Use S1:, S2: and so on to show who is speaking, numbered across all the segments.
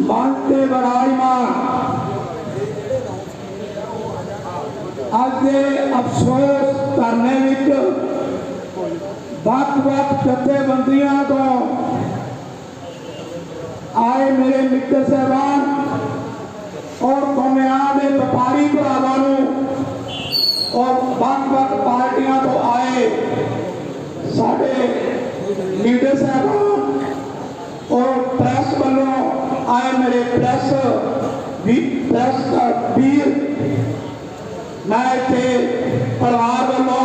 S1: ਮਨ ਤੇ ਵਿਰਾਜਮਾਨ ਅੱਜ ਦੇ ਅਫਸੋਸ ਕਰਨੇ ਵਿੱਚ ਵੱਖ-ਵੱਖ ਜਥੇਬੰਦੀਆਂ ਤੋਂ ਆਏ ਮੇਰੇ ਮਿੱਤਰ ਸਹਿਬਾਨ ਔਰ ਕੌਮਿਆਂ ਦੇ ਵਪਾਰੀ ਭਰਾਵਾਂ ਨੂੰ ਔਰ ਵੱਖ-ਵੱਖ ਪਾਰਟੀਆਂ ਤੋਂ ਆਏ ਸਾਡੇ ਆਏ ਮੇਰੇ ਪ੍ਰੈਸ ਵੀ ਪ੍ਰੈਸ ਦਾ ਵੀਰ ਮੈਂ ਇੱਥੇ ਪਰਿਵਾਰ ਵੱਲੋਂ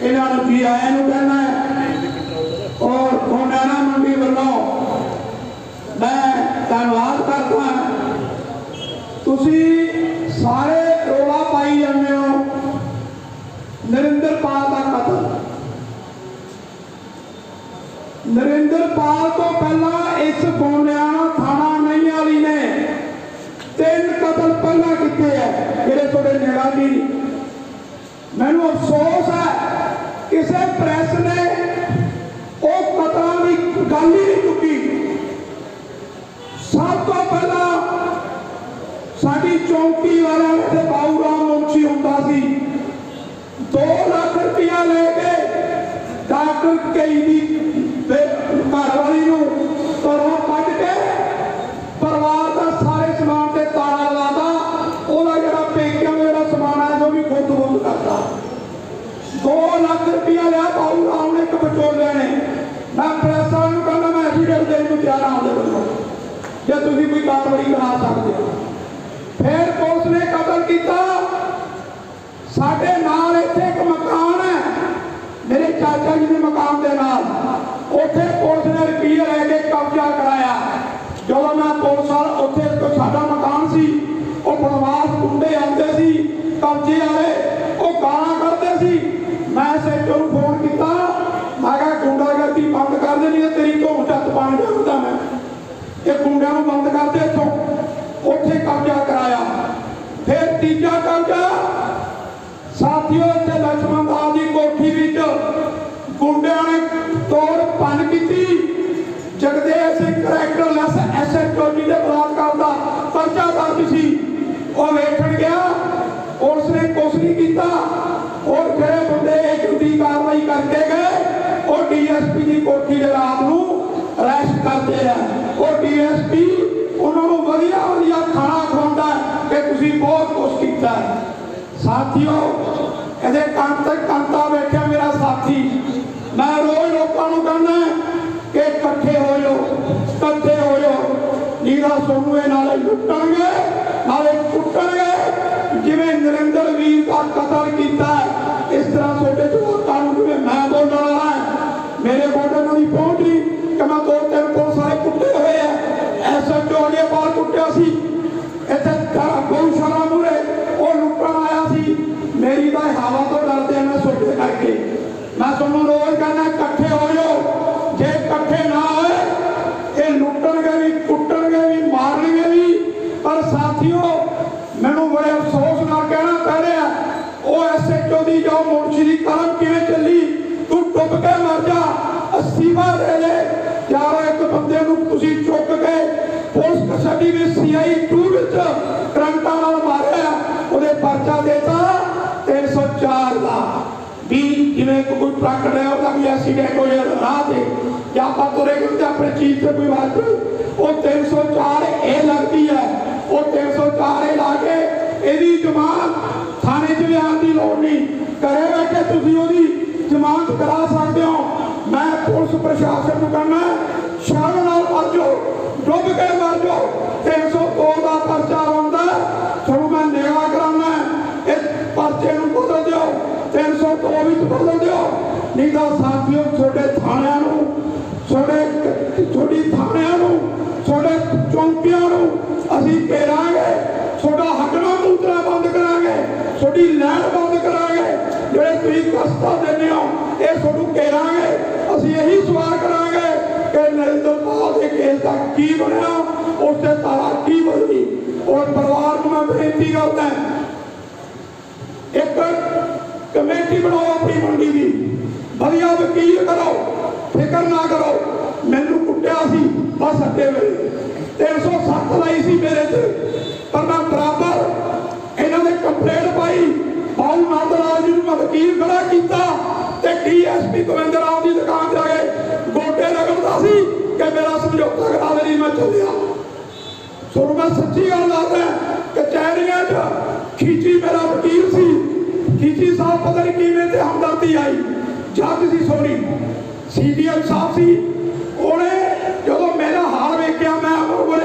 S1: ਇਹਨਾਂ ਨੂੰ ਵੀ ਆਇਆਂ ਨੂੰ ਕਹਿਣਾ ਔਰ ਕੋਨਾਣਾ ਮੰਡੀ ਵੱਲੋਂ ਮੈਂ ਧੰਨਵਾਦ ਕਰਦਾ ਤੁਸੀਂ ਸਾਰੇ ਰੋਲਾ ਪਾਈ ਜਾਂਦੇ ਹੋ ਨਰਿੰਦਰ ਪਾਲ ਦਾ ਕਤਲ ਨਰਿੰਦਰ ਪਾਲ ਤੋਂ ਪਹਿਲਾਂ ਇਸ ਗੋਨਿਆਣਾ ਥਾਣਾ ਨਹੀਂ ਵਾਲੀ ਨੇ ਤਿੰਨ ਕਤਲ ਪਹਿਲਾਂ ਕੀਤੇ ਆ, ਜਿਹੜੇ ਤੁਹਾਡੇ ਨਿਗਾਹ ਮੈਨੂੰ ਅਫਸੋਸ ਹੈ, ਕਿਸੇ ਪ੍ਰੈਸ ਨੇ ਉਹ ਕਤਲਾਂ ਦੀ ਗੱਲ ਹੀ ਨਹੀਂ ਚੁੱਕੀ। ਸਭ ਤੋਂ ਪਹਿਲਾਂ ਸਾਡੀ ਚੌਂਕੀ ਵਾਲਿਆਂ ਤੇ ਬਾਊ ਰਾਮ ਮੁੰਸ਼ੀ ਹੁੰਦਾ ਸੀ। 2 ਲੱਖ ਰੁਪਇਆ ਲੈ ਕੇ ਡਾਕਟਰ ਕਈ ਦੀ ਘਰ ਕੱਢ ਕੇ ਪਰਿਵਾਰ ਦਾ ਸਾਰੇ ਸਮਾਨ ਤੇ ਤਾਲਾ ਲਾਦਾ ਉਹਦਾ ਜਿਹੜਾ ਪੇਕਿਆਂ ਦਾ ਜਿਹੜਾ ਸਮਾਨ ਵੀ ਖੁਦ ਖੁਦ ਕਰਦਾ 2 ਲੱਖ ਰੁਪਇਆ ਲਿਆ ਬਾਊ ਰਾਮ ਨੇ ਇੱਕ ਵਿਚੋਲਿਆਂ ਨੇ। ਮੈਂ ਪ੍ਰੈਸ ਨੂੰ ਕਹਿੰਦਾ, ਮੈਂ ਐਫੀਡੇਵਿਟ ਦੇਣ ਨੂੰ ਤਿਆਰ ਹਾਂ ਉਹਦੇ ਜੇ ਤੁਸੀਂ ਕੋਈ ਕਾਰਵਾਈ ਕਰਾ ਸਕਦੇ ਹੋ। ਫਿਰ ਪੁਲਿਸ ਨੇ ਕਤਲ ਕੀਤਾ। ਸਾਡੇ ਨਾਲ ਇੱਥੇ ਇੱਕ ਮਕਾਨ ਹੈ। ਮੇਰੇ ਚਾਚਾ ਜੀ ਦੇ ਮਕਾਨ ਕਰਦੇ ਇੱਥੋਂ ਉੱਥੇ ਕਬਜ਼ਾ ਕਰਾਇਆ। ਫਿਰ ਤੀਜਾ ਕਬਜ਼ਾ ਸਾਥੀਓ, ਇੱਥੇ ਲక్ష్ਮਣ ਦਾਸ ਦੀ ਕੋਠੀ ਵਿੱਚ ਗੁੰਡਿਆਂ ਨੇ ਤੋੜ ਭੰਨ ਕੀਤੀ। ਜਗਦੇਵ ਸਿੰਘ ਕਰੈਕਟਰਲੈਸ ਐਸਐਚਓ ਜੀ ਦੇ ਬਲਾਤਕਾਰ ਦਾ ਪਰਚਾ ਦਰਜ ਸੀ। ਉਹ ਵੇਖਣ ਗਿਆ, ਪੁਲਿਸ ਨੇ ਕੁਛ ਨਹੀਂ ਕੀਤਾ। ਔਰ ਜਿਹੜੇ ਬੰਦੇ ਇਹ ਜੁਦੀ ਕਾਰਵਾਈ ਕਰਕੇ ਗਏ, ਉਹ ਡੀਐਸਪੀ ਦੀ ਕੋਠੀ ਦੇ ਰਾਤ ਨੂੰ ਅਰੈਸਟ ਕਰਦੇ ਆ। ਉਹ ਡੀਐਸਪੀ ਉਹਨਾਂ ਨੂੰ ਵਧੀਆ ਵਧੀਆ ਖਾਣਾ ਖਵਾਉਂਦਾ ਕਿ ਤੁਸੀਂ ਬਹੁਤ ਕੁਛ ਕੀਤਾ ਸਾਥੀਓ, ਇਹਦੇ ਕੰਨ ਤੇ ਕੰਤਾ ਬੈਠਿਆ ਮੇਰਾ ਸਾਥੀ। ਮੈਂ ਰੋਜ਼ ਲੋਕਾਂ ਨੂੰ ਕਹਿੰਦਾ ਕਿ ਇਕੱਠੇ ਹੋ ਜਾਓ, ਇਕੱਠੇ ਹੋ ਜਾਓ। ਨੀਰਾ ਸੋਨੂੰ ਇਹ ਨਾਲੇ ਲੁੱਟਣਗੇ, ਨਾਲੇ ਕੁੱਟਣਗੇ। ਜਿਵੇਂ ਨਰਿੰਦਰ ਵੀਰ ਦਾ ਕਤਲ ਕੀਤਾ ਇਸ ਤਰ੍ਹਾਂ ਤੁਹਾਨੂੰ ਰੋਜ਼ ਕਹਿੰਦਾ ਇਕੱਠੇ ਹੋ ਜਾਂ ਆਪਾਂ ਤੁਰੇ ਗਏ ਤੇ ਆਪਣੇ ਚੀਜ਼ ਤੇ ਕੋਈ ਵੱਜ ਉਹ 304 ਇਹ ਲੱਗਦੀ ਹੈ। ਉਹ 304 ਇਹ ਲਾ ਕੇ ਇਹਦੀ ਜ਼ਮਾਨਤ ਥਾਣੇ 'ਚ ਲਿਆਉਣ ਦੀ ਲੋੜ ਨਹੀਂ। ਘਰੇ ਬੈਠੇ ਤੁਸੀਂ ਉਹਦੀ ਜ਼ਮਾਨਤ ਕਰਾ ਸਕਦੇ ਹੋ। ਮੈਂ ਪੁਲਿਸ ਪ੍ਰਸ਼ਾਸਨ ਨੂੰ ਕਹਿੰਦਾ, ਸ਼ਰਮ ਨਾਲ ਮਰ ਜਾਓ, ਡੁੱਬ ਕੇ ਮਰ ਜਾਓ। 302 ਦਾ ਪਰਚਾ ਹੁੰਦਾ ਤੁਹਾਨੂੰ ਮੈਂ ਨਿਗਾਹ ਕਰਾਉਣਾ ਇਸ ਪਰਚੇ ਨੂੰ ਬਦਲ ਦਿਓ। 302 ਵਿੱਚ ਬਦਲ ਦਿਓ। ਨਹੀਂ ਤਾਂ ਸਾਥੀਓ, ਤੁਹਾਡੇ ਥਾਣਿਆਂ ਨੂੰ ਤੁਹਾਡੇ ਤੁਹਾਡੀ ਥਾਣਿਆਂ ਨੂੰ, ਤੁਹਾਡੇ ਚੌਂਕੀਆਂ ਨੂੰ ਅਸੀਂ ਘੇਰਾਂਗੇ, ਤੁਹਾਡਾ ਹੱਕਣਾ ਮੂਤਰਾ ਬੰਦ ਕਰਾਂਗੇ, ਤੁਹਾਡੀ ਲੈਣ ਬੰਦ ਕਰਾਂਗੇ। ਜਿਹੜੇ ਤੁਸੀਂ ਕਸਤਾ ਦਿੰਦੇ ਹੋ, ਇਹ ਤੁਹਾਨੂੰ ਘੇਰਾਂਗੇ। ਅਸੀਂ ਇਹੀ ਸਵਾਲ ਕਰਾਂਗੇ ਕਿ ਨਰਿੰਦਰ ਪਾਲ ਦੇ ਕੇਸ ਦਾ ਕੀ ਬਣਿਆ ਉਸ ਤੇ ਤਾਰਾ ਕੀ ਬਦਲੀ? ਔਰ ਪਰਿਵਾਰ ਨੂੰ ਮੈਂ ਬੇਨਤੀ ਕਰਦਾ ਇੱਕ ਕਮੇਟੀ ਬਣਾਓ ਆਪਣੀ ਮੰਡੀ ਦੀ। ਵਧੀਆ ਵਕੀਲ ਕਰੋ ਫਿਕਰ ਨਾ ਕਰੋ। ਮੈਨੂੰ ਕੁੱਟਿਆ ਸੀ, ਬਸ ਅੱਗੇ ਵੇਲੇ। 307 ਲਾਈ ਸੀ ਮੇਰੇ ਤੇ। ਪਰ ਮੈਂ ਬਰਾਬਰ ਇਹਨਾਂ ਦੇ ਕੰਪਲੇਂਟ ਪਾਈ। ਬਾਉ ਨੰਦ ਜੀ ਨੂੰ ਮੈਂ ਵਕੀਲ ਖੜਾ ਕੀਤਾ ਤੇ ਡੀਐਸਪੀ ਗੋਬਿੰਦ ਰਾਮ ਦੀ ਦੁਕਾਨ ਜਾ ਕੇ ਗੋਡੇ ਰਗੜਦਾ ਸੀ ਕਿ ਮੇਰਾ ਸਮਝੌਤਾ ਕਰਾ ਦੇ ਨਹੀਂ ਮੈਂ ਚੱਲਿਆ। ਸੋ ਮੈਂ ਸੱਚੀ ਗੱਲ ਦੱਸਦਾ ਕਚਹਿਰੀਆਂ 'ਚ ਖੀਚੀ ਮੇਰਾ ਵਕੀਲ ਸੀ। ਖੀਚੀ ਸਾਹਿਬ ਪਤਾ ਨਹੀਂ ਕਿਵੇਂ ਤੇ ਹਮਦਰਦੀ ਆਈ। ਜੱਜ ਸੀ ਸੋਰੀ ਸੀਡੀਐਮ ਸਾਹਿਬ ਸੀ। ਉਹਨੇ ਜਦੋਂ ਮੇਰਾ ਹਾਲ ਵੇਖਿਆ, ਮੈਂ ਉਹਨਾਂ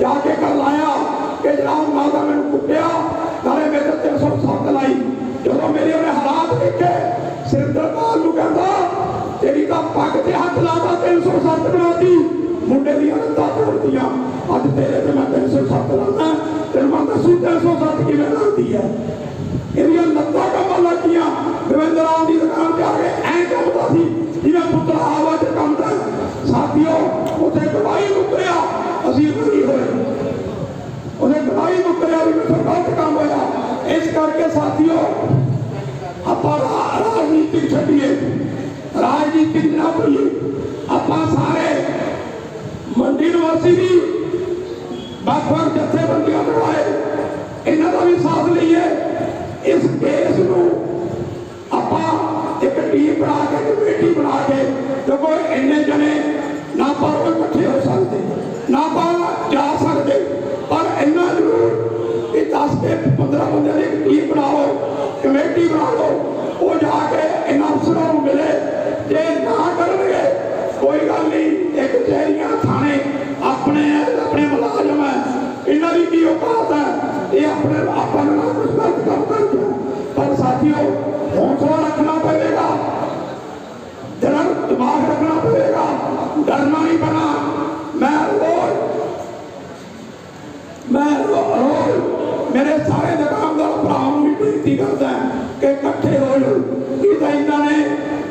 S1: ਜਾ ਕੇ ਕਰ ਲਾਇਆ ਕਿ ਜਨਾਬ ਮਾਤਾ ਮੈਨੂੰ ਕੁੱਟਿਆ, ਨਾਲੇ ਮੇਰੇ ਤੇ 307 ਲਾਈ। ਜਦੋਂ ਮੇਰੇ ਉਹਨੇ ਹਾਲਾਤ ਵੇਖੇ, ਸਿਰਦਰਪਾਲ ਨੂੰ ਕਹਿੰਦਾ, ਤੇਰੀ ਤਾਂ ਪੱਗ ਤੇ ਹੱਥ ਲਾਦਾ 307 ਬਣਾਤੀ। ਮੁੰਡੇ ਦੀਆਂ ਲੱਤਾਂ ਤੋੜਦੀਆਂ ਅੱਜ ਤੇਰੇ ਤੇ ਮੈਂ 307 ਲਾਉਣਾ ਤੈਨੂੰ ਮੈਂ ਦੱਸੂ 307 ਕਿਵੇਂ ਲਾਉਂਦੀ ਹੈ? ਇਹਦੀਆਂ ਲੱਤਾਂ ਗੋਬਿੰਦ ਰਾਮ ਦੀ ਦੁਕਾਨ ਤੇ ਆ ਕੇ ਐਂ ਕੰਮਦਾ ਸੀ ਜਿਵੇਂ ਪੁੱਤਰ ਆਵਾ ਤੇ ਕੰਮਦਾ ਹੈ। ਸਾਥੀਓ ਉੱਥੇ ਗਵਾਹੀ ਮੁੱਕਰਿਆ ਅਸੀਂ ਨਹੀਂ ਹੋਏ ਉਹਨੇ ਗਵਾਹੀ ਮੁੱਕਰਿਆ ਵੀ ਮੇਰੇ ਤੋਂ ਗਲਤ ਕੰਮ ਹੋਇਆ ਇਸ ਕਰਕੇ ਸਾਥੀਓ ਆਪਾਂ ਰਾ- ਰਾਜਨੀਤਿਕ ਛੱਡੀਏ ਰਾਜਨੀਤਿਕ ਨਾ ਭੁੱਲੀਏ ਆਪਾਂ ਸਾਰੇ ਮੰਡੀ ਨਿਵਾਸੀ ਵੀ ਵੱਖ ਵੱਖ ਜਥੇਬੰਦੀਆਂ ਬਣਾਏ ਇਹਨਾਂ ਦਾ ਵੀ ਸਾਥ ਲਈਏ ਇਸ ਕੇਸ ਨੂੰ ਆਪਾਂ ਇੱਕ ਟੀਮ ਬਣਾ ਕੇ ਕਮੇਟੀ ਬਣਾ ਕੇ ਦੇਖੋ ਇੰਨੇ ਜਣੇ ਨਾ ਪਰ ਇਕੱਠੇ ਹੋ ਸਕਦੇ ਨਾ ਪਰ ਜਾ ਸਕਦੇ ਪਰ ਇੰਨਾ ਜ਼ਰੂਰ ਇਹ 10 ਤੇ 15 ਬੰਦਿਆਂ ਦੀ ਇੱਕ ਟੀਮ ਬਣਾਓ, ਕਮੇਟੀ ਬਣਾ ਲਓ ਉਹ ਜਾ ਕੇ ਇਹਨਾਂ ਅਫਸਰਾਂ ਨੂੰ ਮਿਲੇ, ਜੇ ਨਾ ਕਰਨਗੇ, ਕੋਈ ਗੱਲ ਨਹੀਂ, ਇੱਕ ਚਹਿਰੀਆਂ ਥਾਣੇ, ਆਪਣੇ ਆਪਣੇ ਮੁਲਾਜ਼ਮ ਹੈ, ਇਹਨਾਂ ਦੀ ਕੀ ਔਕਾਤ ਹੈ? ਇਹ ਆਪਣੇ, ਆਪਾਂ ਨੂੰ ਨਾ ਕੁਝ ਕਰਦੇ ਪਰ ਸਾਥੀਓ, ਹੌਸਲਾ ਰੱਖਣਾ ਪਵੇਗਾ ਦਿਮਾਗ ਰੱਖਣਾ ਪਵੇਗਾ, ਡਰਨਾ ਨਹੀਂ ਬਣਾ ਮੈਂ ਰੋਜ਼ ਮੈਂ ਰੋ- ਰੋਜ਼ ਮੇਰੇ ਸਾਰੇ ਦੁਕਾਨਦਾਰ ਭਰਾਵਾਂ ਨੂੰ ਵੀ ਬੇਨਤੀ ਕਰਦਾ ਕਿ ਇਕੱਠੇ ਹੋ ਜਾਓ ਇਹ ਤਾਂ ਇਹਨਾਂ ਨੇ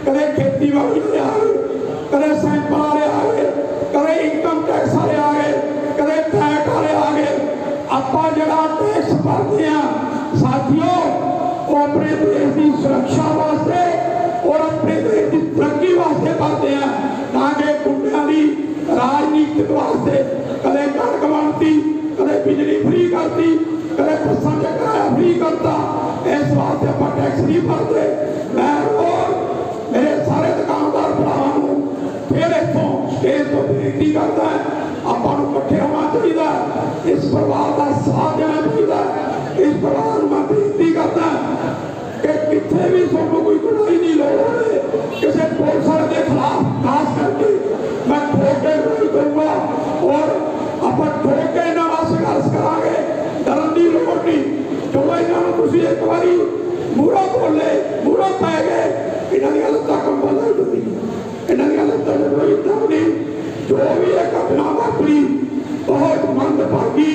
S1: ਕਦੇ ਖੇਤੀਬਾੜੀ ਵਾਲੇ ਆ ਗਏ ਕਦੇ ਸੈਂਪਲ ਵਾਲੇ ਆ ਗਏ ਕਦੇ ਇਨਕਮ ਟੈਕਸ ਵਾਲੇ ਆ ਗਏ ਕਦੇ ਟੈਕ ਵਾਲੇ ਆ ਗਏ ਆਪਾਂ ਜਿਹੜਾ ਟੈਕਸ ਭਰਦੇ ਆ ਸਾਥੀਓ ਉਹ ਆਪਣੇ ਦੇਸ਼ ਦੀ ਸੁਰੱਖਿਆ ਵਾਸਤੇ ਔਰ ਆਪਣੇ ਦੇਸ਼ ਦੀ ਤਰੱਕੀ ਵਾਸਤੇ ਭਰਦੇ ਆ ਨਾ ਕਿ ਗੁੰਡਿਆਂ ਦੀ ਰਾਜਨੀਤਿਕ ਵਾਸਤੇ ਕਦੇ ਕਣਕ ਵੰਡਤੀ ਕਦੇ ਬਿਜਲੀ ਫ੍ਰੀ ਕਰਤੀ ਕਦੇ ਬੱਸਾਂ ਦਾ ਕਿਰਾਇਆ ਫ੍ਰੀ ਕਰਤਾ ਇਸ ਵਾਸਤੇ ਆਪਾਂ ਟੈਕਸ ਨਹੀਂ ਭਰਦੇ ਮੈਂ ਰੋਜ਼ ਮੇਰੇ ਸਾਰੇ ਦੁਕਾਨਦਾਰ ਭਰਾਵਾਂ ਨੂੰ ਫਿਰ ਇੱਥੋਂ ਇਸ ਤੋਂ ਬੇਨਤੀ ਕਰਦਾ ਆਪਾਂ ਨੂੰ ਇਕੱਠੇ ਹੋਣਾ ਚਾਹੀਦਾ ਇਸ ਪਰਿਵਾਰ ਦਾ ਸਾਥ ਦੇਣਾ ਚਾਹੀਦਾ ਇਸ ਪਰਿਵਾਰ ਨੂੰ ਮੈਂ ਬੇਨਤੀ ਕਰਦਾ ਕਿ ਕਿੱਥੇ ਵੀ ਤੁਹਾਨੂੰ ਕੋਈ ਲੜਾਈ ਨਹੀਂ ਲੋੜ ਹੋਵੇ ਕਿਸੇ ਪੁਲਿਸ ਵਾਲੇ ਦੇ ਖਿਲਾਫ ਖਾਸ ਕਰਕੇ ਮੈਂ ਠੋਕ ਕੇ ਲੜਾਈ ਕਰੂੰਗਾ ਔਰ ਆਪਾਂ ਠੋਕ ਕੇ ਇਹਨਾਂ ਨਾਲ ਸੰਘਰਸ਼ ਕਰਾਂਗੇ ਡਰਨ ਦੀ ਲੋੜ ਨਹੀਂ ਜਦੋਂ ਇਹਨਾਂ ਨੂੰ ਤੁਸੀਂ ਇੱਕ ਮੂਰਾ ਬੋਲੇ ਮੂਰਾ ਪੈ ਗਏ ਇਹਨਾਂ ਦੀਆਂ ਲੱਤਾਂ ਕੰਬਣ ਲੱਗ ਜਾਂਦੀਆਂ। ਇਹਨਾਂ ਦੀਆਂ ਲੱਤਾਂ ਨੂੰ ਕੋਈ ਦਮ ਜੋ ਵੀ ਇਹ ਘਟਨਾ ਵਾਪਰੀ, ਬਹੁਤ ਮੰਦਭਾਗੀ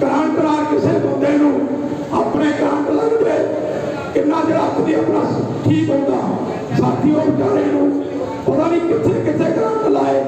S1: ਕਰੰਟ ਨਾਲ ਕਿਸੇ ਬੰਦੇ ਨੂੰ ਆਪਣੇ ਕਰੰਟ ਲੱਗ ਜਾਏ। ਕਿੰਨਾ ਜਿਹੜਾ ਹੱਥ ਦੀ ਆਪਣਾ ਠੀਕ ਹੁੰਦਾ। ਸਾਥੀਓ ਵਿਚਾਰੇ ਨੂੰ ਪਤਾ ਨਹੀਂ ਕਿੱਥੇ ਕਿੱਥੇ ਕਰੰਟ ਲਾਏ।